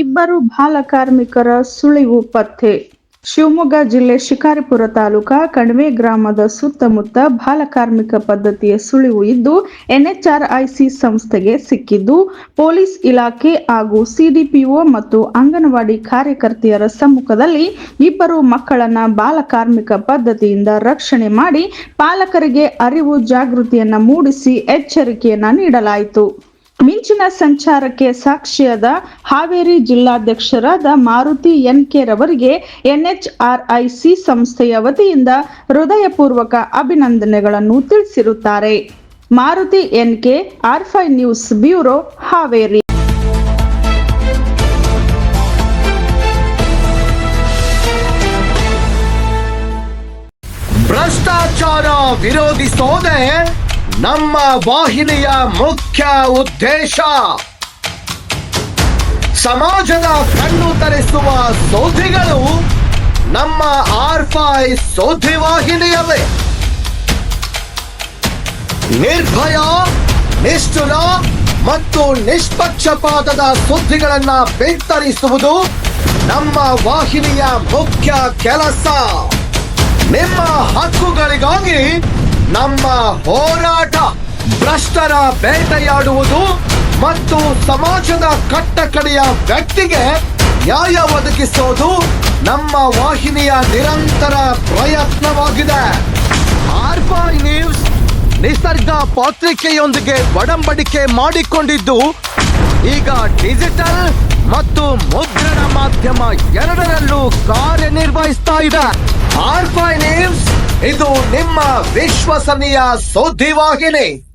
ಇಬ್ಬರು ಬಾಲ ಕಾರ್ಮಿಕರ ಸುಳಿವು ಪತ್ತೆ. ಶಿವಮೊಗ್ಗ ಜಿಲ್ಲೆ ಶಿಕಾರಿಪುರ ತಾಲೂಕ ಕಣಿವೆ ಗ್ರಾಮದ ಸುತ್ತಮುತ್ತ ಬಾಲಕಾರ್ಮಿಕ ಪದ್ಧತಿಯ ಸುಳಿವು ಇದ್ದು, ಎನ್ಎಚ್ಆರ್ಐಸಿ ಸಂಸ್ಥೆಗೆ ಸಿಕ್ಕಿದ್ದು, ಪೊಲೀಸ್ ಇಲಾಖೆ ಹಾಗೂ ಸಿಡಿಪಿಒ ಮತ್ತು ಅಂಗನವಾಡಿ ಕಾರ್ಯಕರ್ತೆಯರ ಸಮ್ಮುಖದಲ್ಲಿ ಇಬ್ಬರು ಮಕ್ಕಳನ್ನ ಬಾಲಕಾರ್ಮಿಕ ಪದ್ಧತಿಯಿಂದ ರಕ್ಷಣೆ ಮಾಡಿ, ಪಾಲಕರಿಗೆ ಅರಿವು ಜಾಗೃತಿಯನ್ನ ಮೂಡಿಸಿ ಎಚ್ಚರಿಕೆಯನ್ನ ನೀಡಲಾಯಿತು. ಮಿಂಚಿನ ಸಂಚಾರಕ್ಕೆ ಸಾಕ್ಷಿಯಾದ ಹಾವೇರಿ ಜಿಲ್ಲಾಧ್ಯಕ್ಷರಾದ ಮಾರುತಿ ಎನ್ ಕೆ ರವರಿಗೆ ಎನ್ಎಚ್ಆರ್ಐಸಿ ಸಂಸ್ಥೆಯ ವತಿಯಿಂದ ಹೃದಯಪೂರ್ವಕ ಅಭಿನಂದನೆಗಳನ್ನು ತಿಳಿಸಿರುತ್ತಾರೆ. ಮಾರುತಿ ಎನ್ ಕೆ ಆರ್ ಫೈ ನ್ಯೂಸ್ ಬ್ಯೂರೋ, ಹಾವೇರಿ. ಭ್ರಷ್ಟಾಚಾರ ವಿರೋಧಿಸೋದೇ ನಮ್ಮ ವಾಹಿನಿಯ ಮುಖ್ಯ ಉದ್ದೇಶ. ಸಮಾಜದ ಕಣ್ಣು ತರಿಸುವ ಸೋಧಿಗಳು ನಮ್ಮ ಆರ್ಫೈ ಸೋಧಿ ವಾಹಿನಿಯವೇ ನಿರ್ಭಯ, ನಿಷ್ಠುರ ಮತ್ತು ನಿಷ್ಪಕ್ಷಪಾತದ ಸುದ್ದಿಗಳನ್ನ ಬಿತ್ತರಿಸುವುದು ನಮ್ಮ ವಾಹಿನಿಯ ಮುಖ್ಯ ಕೆಲಸ. ನಿಮ್ಮ ಹಕ್ಕುಗಳಿಗಾಗಿ ನಮ್ಮ ಹೋರಾಟ ಭ್ರಷ್ಟರ ಬೇಟೆಯಾಡುವುದು ಮತ್ತು ಸಮಾಜದ ಕಟ್ಟಕಡೆಯ ವ್ಯಕ್ತಿಗೆ ನ್ಯಾಯ ಒದಗಿಸೋದು ನಮ್ಮ ವಾಹಿನಿಯ ನಿರಂತರ ಪ್ರಯತ್ನವಾಗಿದೆ. ಆರ್ಫೈ ನ್ಯೂಸ್ ನಿಸರ್ಗ ಪತ್ರಿಕೆಯೊಂದಿಗೆ ಒಡಂಬಡಿಕೆ ಮಾಡಿಕೊಂಡಿದ್ದು, ಈಗ ಡಿಜಿಟಲ್ ಮತ್ತು ಮುದ್ರಣ ಮಾಧ್ಯಮ ಎರಡರಲ್ಲೂ ಕಾರ್ಯನಿರ್ವಹಿಸ್ತಾ ಇದೆ. ಆರ್ಫೈ ನ್ಯೂಸ್ ಇದು ನಿಮ್ಮ ವಿಶ್ವಸನೀಯ ಸುದ್ದಿವಾಹಿನಿ.